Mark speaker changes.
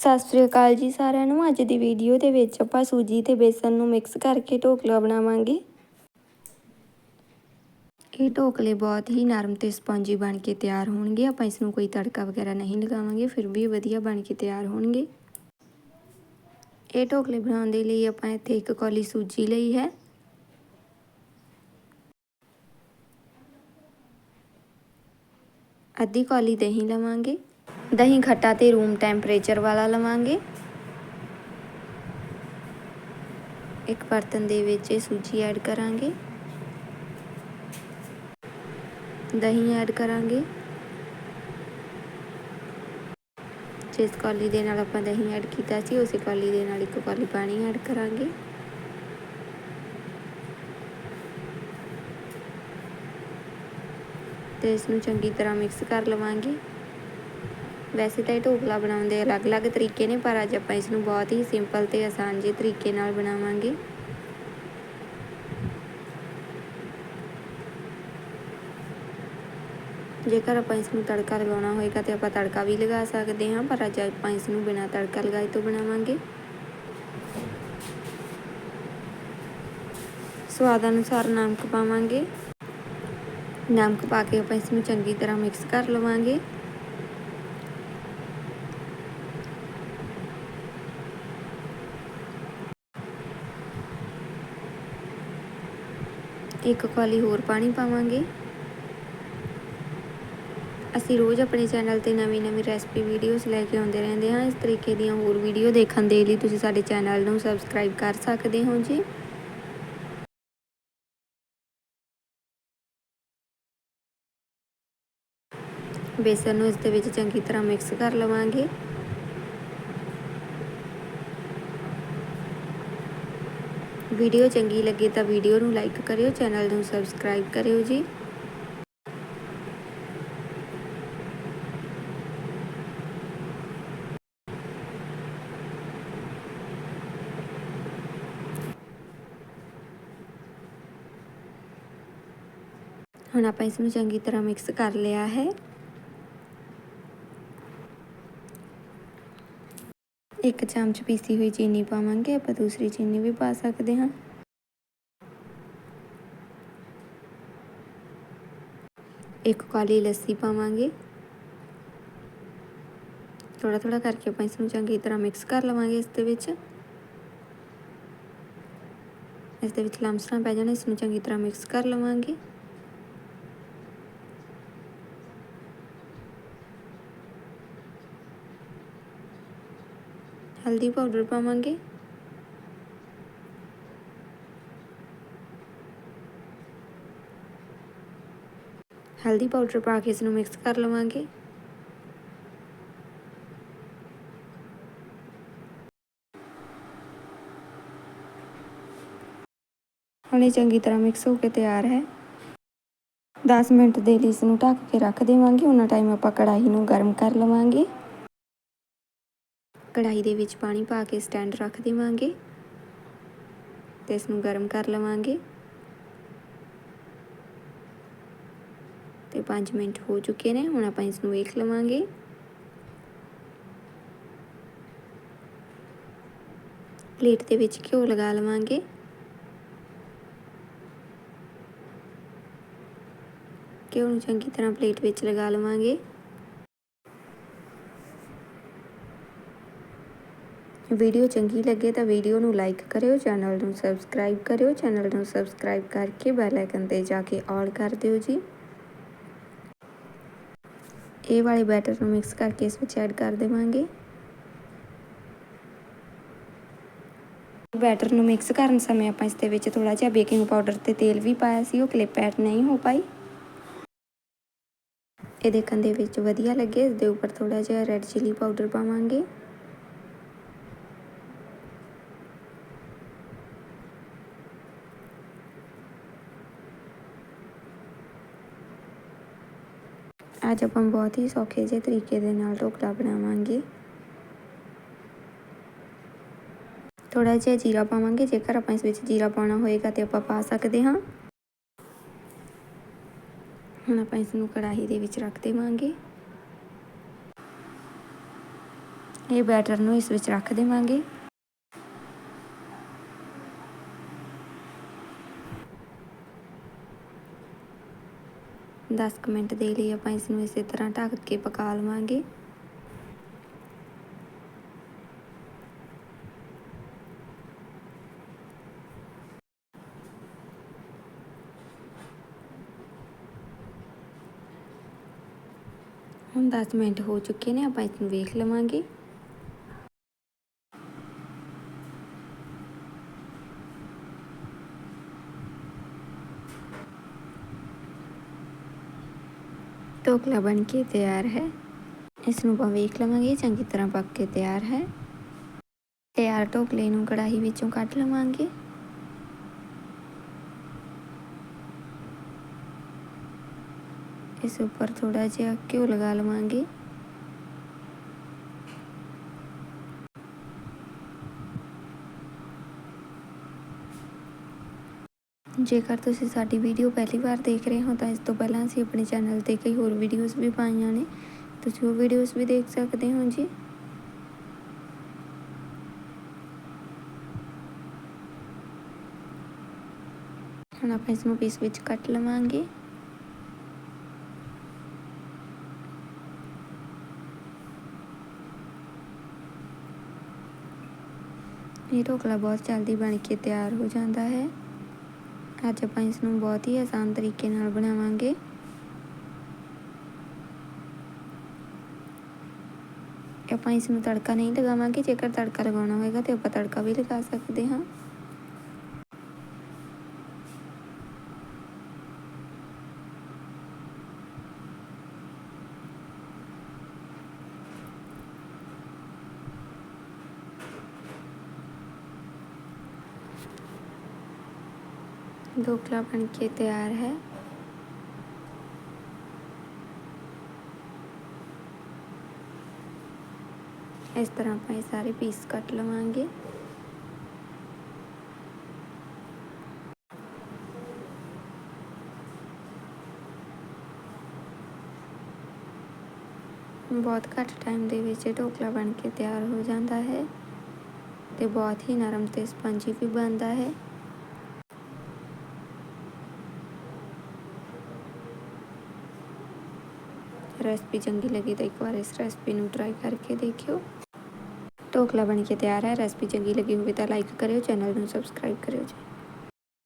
Speaker 1: ਸਤਿ ਸ੍ਰੀ ਅਕਾਲ ਜੀ ਸਾਰਿਆਂ ਨੂੰ। ਅੱਜ ਦੀ ਵੀਡੀਓ ਦੇ ਵਿੱਚ ਆਪਾਂ ਸੂਜੀ ਤੇ ਬੇਸਨ ਨੂੰ ਮਿਕਸ ਕਰਕੇ ਢੋਕਲਾ ਬਣਾਵਾਂਗੇ। ਇਹ ਢੋਕਲੇ ਬਹੁਤ ਹੀ ਨਰਮ ਤੇ ਸਪੰਜੀ ਬਣ ਕੇ ਤਿਆਰ ਹੋਣਗੇ। ਆਪਾਂ ਇਸ ਨੂੰ ਕੋਈ ਤੜਕਾ ਵਗੈਰਾ ਨਹੀਂ ਲਗਾਵਾਂਗੇ, ਫਿਰ ਵੀ ਵਧੀਆ ਬਣ ਕੇ ਤਿਆਰ ਹੋਣਗੇ। ਇਹ ਢੋਕਲੇ ਬਣਾਉਣ ਦੇ ਲਈ ਆਪਾਂ ਇੱਥੇ ਇੱਕ ਕੌਲੀ ਸੂਜੀ ਲਈ ਹੈ। ਅੱਧੀ ਕੌਲੀ ਦਹੀਂ ਲਵਾਂਗੇ। ਦਹੀਂ ਖੱਟਾ ਤੇ ਰੂਮ ਟੈਂਪਰੇਚਰ ਵਾਲਾ ਲਵਾਂਗੇ। ਇੱਕ ਬਰਤਨ ਦੇ ਵਿੱਚ ਇਹ ਸੂਜੀ ਐਡ ਕਰਾਂਗੇ। ਦਹੀਂ ਐਡ ਕਰਾਂਗੇ। ਜਿਸ ਕੌਲੀ ਦੇ ਨਾਲ ਆਪਾਂ ਦਹੀਂ ਐਡ ਕੀਤਾ ਸੀ, ਉਸੇ ਕੌਲੀ ਦੇ ਨਾਲ ਇੱਕ ਕੌਲੀ ਪਾਣੀ ਐਡ ਕਰਾਂਗੇ। ਤੇ ਇਸ ਨੂੰ ਚੰਗੀ ਤਰ੍ਹਾਂ ਮਿਕਸ ਕਰ ਲਵਾਂਗੇ। ਵੈਸੇ ਤਾਂ ਇਹ ਢੋਕਲਾ ਬਣਾਉਣ ਦੇ ਅਲੱਗ-ਅਲੱਗ ਤਰੀਕੇ ਨੇ, ਪਰ ਅੱਜ ਆਪਾਂ ਇਸ ਨੂੰ ਬਹੁਤ ਹੀ ਸਿੰਪਲ ਤੇ ਆਸਾਨ ਜਿਹੇ ਤਰੀਕੇ ਨਾਲ ਬਣਾਵਾਂਗੇ। ਜੇਕਰ ਆਪਾਂ ਇਸ ਨੂੰ ਤੜਕਾ ਲਗਾਉਣਾ ਹੋਏਗਾ ਤੇ ਆਪਾਂ ਤੜਕਾ ਵੀ ਲਗਾ ਸਕਦੇ ਹਾਂ, ਪਰ ਅੱਜ ਆਪਾਂ ਇਸ ਨੂੰ ਬਿਨਾਂ ਤੜਕਾ ਲਗਾਏ ਤੋਂ ਬਣਾਵਾਂਗੇ। ਸਵਾਦ ਅਨੁਸਾਰ ਨਮਕ ਪਾਵਾਂਗੇ। ਨਮਕ ਪਾ ਕੇ ਆਪਾਂ ਇਸ ਨੂੰ ਚੰਗੀ ਤਰ੍ਹਾਂ ਮਿਕਸ ਕਰ ਲਵਾਂਗੇ। ਇੱਕ ਕੌਲੀ ਹੋਰ ਪਾਣੀ ਪਾਵਾਂਗੇ। ਅਸੀਂ ਰੋਜ਼ ਆਪਣੇ ਚੈਨਲ ਤੇ ਨਵੀਂ-ਨਵੀਂ ਰੈਸਪੀ ਵੀਡੀਓਜ਼ ਲੈ ਕੇ ਆਉਂਦੇ ਰਹਿੰਦੇ ਹਾਂ। ਇਸ ਤਰੀਕੇ ਦੀਆਂ ਹੋਰ ਵੀਡੀਓ ਦੇਖਣ ਦੇ ਲਈ ਤੁਸੀਂ ਸਾਡੇ ਚੈਨਲ ਨੂੰ ਸਬਸਕ੍ਰਾਈਬ ਕਰ ਸਕਦੇ ਹੋ ਜੀ। ਬੇਸਨ ਨੂੰ ਇਸ ਦੇ ਵਿੱਚ ਚੰਗੀ ਤਰ੍ਹਾਂ ਮਿਕਸ ਕਰ ਲਵਾਂਗੇ। ਵੀਡੀਓ ਚੰਗੀ ਲੱਗੇ ਤਾਂ ਵੀਡੀਓ ਨੂੰ ਲਾਈਕ ਕਰਿਓ ਚੈਨਲ ਨੂੰ ਸਬਸਕ੍ਰਾਈਬ ਕਰਿਓ ਜੀ ਹੁਣ ਆਪਾਂ ਇਸ ਨੂੰ ਚੰਗੀ ਤਰ੍ਹਾਂ ਮਿਕਸ ਕਰ ਲਿਆ ਹੈ ਇੱਕ ਚਮਚ ਪੀਸੀ ਹੋਈ ਚੀਨੀ ਪਾਵਾਂਗੇ, ਆਪਾਂ ਦੂਸਰੀ ਚੀਨੀ ਵੀ ਪਾ ਸਕਦੇ ਹਾਂ। ਇੱਕ ਕਾਲੀ ਲੱਸੀ ਪਾਵਾਂਗੇ। ਥੋੜਾ ਥੋੜਾ ਕਰਕੇ ਆਪਾਂ ਇਸ ਨੂੰ ਚੰਗੀ ਤਰ੍ਹਾਂ ਮਿਕਸ ਕਰ ਲਵਾਂਗੇ ਇਸ ਦੇ ਵਿੱਚ। ਇਸ ਦੇ ਵਿੱਚ ਲਮਸਣਾ ਪੈ ਜਾਣਾ ਇਸ ਨੂੰ ਚੰਗੀ ਤਰ੍ਹਾਂ ਮਿਕਸ ਕਰ ਲਵਾਂਗੇ। ਹਲਦੀ ਪਾਊਡਰ ਪਾਵਾਂਗੇ। ਹਲਦੀ ਪਾਊਡਰ ਪਾ ਕੇ ਇਸ ਨੂੰ ਮਿਕਸ ਕਰ ਲਵਾਂਗੇ। ਹੁਣ ਇਹ ਚੰਗੀ ਤਰ੍ਹਾਂ ਮਿਕਸ ਹੋ ਕੇ ਤਿਆਰ ਹੈ। 10 ਮਿੰਟ ਦੇ ਲਈ ਇਸ ਨੂੰ ਢੱਕ ਕੇ ਰੱਖ ਦੇਵਾਂਗੇ। ਉਹਨਾਂ ਟਾਈਮ ਆਪਾਂ ਕੜਾਹੀ ਨੂੰ ਗਰਮ ਕਰ ਲਵਾਂਗੇ। ਕੜਾਈ ਦੇ ਵਿੱਚ ਪਾਣੀ ਪਾ ਕੇ ਸਟੈਂਡ ਰੱਖ ਦੇਵਾਂਗੇ ਤੇ ਇਸ ਨੂੰ ਗਰਮ ਕਰ ਲਵਾਂਗੇ। ਤੇ 5 ਮਿੰਟ ਹੋ ਚੁੱਕੇ ਨੇ, ਹੁਣ ਆਪਾਂ ਇਸ ਨੂੰ ਵੇਖ ਲਵਾਂਗੇ। ਪਲੇਟ ਦੇ ਵਿੱਚ ਘਿਓ ਲਗਾ ਲਵਾਂਗੇ। ਘਿਓ ਨੂੰ ਚੰਗੀ ਤਰ੍ਹਾਂ ਪਲੇਟ ਵਿੱਚ ਲਗਾ ਲਵਾਂਗੇ। ਵੀਡੀਓ ਚੰਗੀ ਲੱਗੇ ਤਾਂ ਵੀਡੀਓ ਨੂੰ ਲਾਈਕ ਕਰਿਓ, ਚੈਨਲ ਨੂੰ ਸਬਸਕ੍ਰਾਈਬ ਕਰਿਓ, ਚੈਨਲ ਨੂੰ ਸਬਸਕ੍ਰਾਈਬ ਕਰਕੇ ਬੈਲ ਆਈਕਨ ਤੇ ਜਾ ਕੇ ਆਲ ਕਰ ਦਿਓ ਜੀ। ਇਹ ਵਾਲੇ ਬੈਟਰ ਨੂੰ ਮਿਕਸ ਕਰਕੇ ਇਸ ਵਿੱਚ ਐਡ ਕਰ ਦੇਵਾਂਗੇ। ਬੈਟਰ ਨੂੰ ਮਿਕਸ ਕਰਨ ਸਮੇਂ ਆਪਾਂ ਇਸ ਦੇ ਵਿੱਚ ਥੋੜਾ ਜਿਹਾ ਬੇਕਿੰਗ ਪਾਊਡਰ ਤੇ ਤੇਲ ਵੀ ਪਾਇਆ ਸੀ, ਉਹ ਕਲਿੱਪ ਐਡ ਨਹੀਂ ਹੋ ਪਾਈ। ਇਹ ਦੇਖਣ ਦੇ ਵਿੱਚ ਵਧੀਆ ਲੱਗੇ, ਇਸ ਦੇ ਉੱਪਰ ਥੋੜਾ ਜਿਹਾ ਰੈੱਡ ਚਿਲੀ ਪਾਊਡਰ ਪਾਵਾਂਗੇ। ਅੱਜ ਆਪਾਂ ਬਹੁਤ ਹੀ ਸੌਖੇ ਜਿਹੇ ਤਰੀਕੇ ਦੇ ਨਾਲ ਢੋਕਲਾ ਬਣਾਵਾਂਗੇ। ਥੋੜਾ ਜਿਹਾ ਜੀਰਾ ਪਾਵਾਂਗੇ, ਜੇਕਰ ਆਪਾਂ ਇਸ ਵਿੱਚ ਜੀਰਾ ਪਾਉਣਾ ਹੋਏਗਾ ਤੇ ਆਪਾਂ ਪਾ ਸਕਦੇ ਹਾਂ। ਹੁਣ ਆਪਾਂ ਇਸ ਨੂੰ ਕੜਾਹੀ ਦੇ ਵਿੱਚ ਰੱਖ ਦੇਵਾਂਗੇ। ਇਹ ਬੈਟਰ ਨੂੰ ਇਸ ਵਿੱਚ ਰੱਖ ਦੇਵਾਂਗੇ। ਦਸ ਕੁ ਮਿੰਟ ਦੇ ਲਈ ਆਪਾਂ ਇਸ ਨੂੰ ਇਸੇ ਤਰ੍ਹਾਂ ਢੱਕ ਕੇ ਪਕਾ ਲਵਾਂਗੇ। ਹੁਣ 10 ਮਿੰਟ ਹੋ ਚੁੱਕੇ ਨੇ, ਆਪਾਂ ਇਸ ਨੂੰ ਵੇਖ ਲਵਾਂਗੇ। ਢੋਕਲਾ ਬਣ ਕੇ ਤਿਆਰ ਹੈ ਇਸ ਨੂੰ ਆਪਾਂ ਵੇਖ ਲਵਾਂਗੇ ਚੰਗੀ ਤਰ੍ਹਾਂ ਪੱਕ ਕੇ ਤਿਆਰ ਹੈ ਤਿਆਰ ਢੋਕਲੇ ਨੂੰ ਕੜਾਹੀ ਵਿੱਚੋਂ ਕੱਢ ਲਵਾਂਗੇ ਇਸ ਉੱਪਰ ਥੋੜਾ ਜਿਹਾ ਘਿਓ ਲਗਾ ਲਵਾਂਗੇ ਜੇਕਰ ਤੁਸੀਂ ਸਾਡੀ ਵੀਡੀਓ ਪਹਿਲੀ ਵਾਰ ਦੇਖ ਰਹੇ ਹੋ ਤਾਂ ਇਸ ਤੋਂ ਪਹਿਲਾਂ ਅਸੀਂ ਆਪਣੇ ਚੈਨਲ ਤੇ ਕਈ ਹੋਰ ਵੀਡੀਓਜ਼ ਵੀ ਪਾਈਆਂ ਨੇ। ਤੁਸੀਂ ਉਹ ਵੀਡੀਓਜ਼ ਵੀ ਦੇਖ ਸਕਦੇ ਹੋ ਜੀ। ਹੁਣ ਆਪਾਂ ਇਸ ਨੂੰ ਪੀਸ ਵਿੱਚ ਕੱਟ ਲਵਾਂਗੇ। ਇਹ ਢੋਕਲਾ ਬਹੁਤ ਜਲਦੀ ਬਣ ਕੇ ਤਿਆਰ ਹੋ ਜਾਂਦਾ ਹੈ। ਅੱਜ ਆਪਾਂ ਇਸ ਨੂੰ ਬਹੁਤ ਹੀ ਆਸਾਨ ਤਰੀਕੇ ਨਾਲ ਬਣਾਵਾਂਗੇ। ਆਪਾਂ ਇਸ ਨੂੰ ਤੜਕਾ ਨਹੀਂ ਲਗਾਵਾਂਗੇ, ਜੇਕਰ ਤੜਕਾ ਲਗਾਉਣਾ ਹੋਵੇਗਾ ਤੇ ਆਪਾਂ ਤੜਕਾ ਵੀ ਲਗਾ ਸਕਦੇ ਹਾਂ। ढोकला बन के तैयार है ਇਸ ਤਰ੍ਹਾਂ ਆਪਾਂ ਇਹ ਸਾਰੇ ਪੀਸ ਕੱਟ ਲਵਾਂਗੇ ਬਹੁਤ ਘੱਟ ਟਾਈਮ ਦੇ ਵਿੱਚ ਇਹ ਢੋਕਲਾ ਬਣ ਕੇ ਤਿਆਰ ਹੋ ਜਾਂਦਾ ਹੈ ਤੇ ਬਹੁਤ ਹੀ ਨਰਮ ਤੇ ਸਪੰਜੀ ਵੀ ਬਣਦਾ ਹੈ ਰੈਸਪੀ ਚੰਗੀ ਲੱਗੀ ਤਾਂ ਇੱਕ ਵਾਰ ਇਸ ਰੈਸਪੀ ਨੂੰ ਟਰਾਈ ਕਰਕੇ ਦੇਖਿਓ। ਢੋਕਲਾ ਬਣ ਕੇ ਤਿਆਰ ਹੈ। ਰੈਸਪੀ ਚੰਗੀ ਲੱਗੀ ਹੋਵੇ ਤਾਂ ਲਾਈਕ ਕਰਿਓ, ਚੈਨਲ ਨੂੰ ਸਬਸਕ੍ਰਾਈਬ ਕਰਿਓ ਜੀ।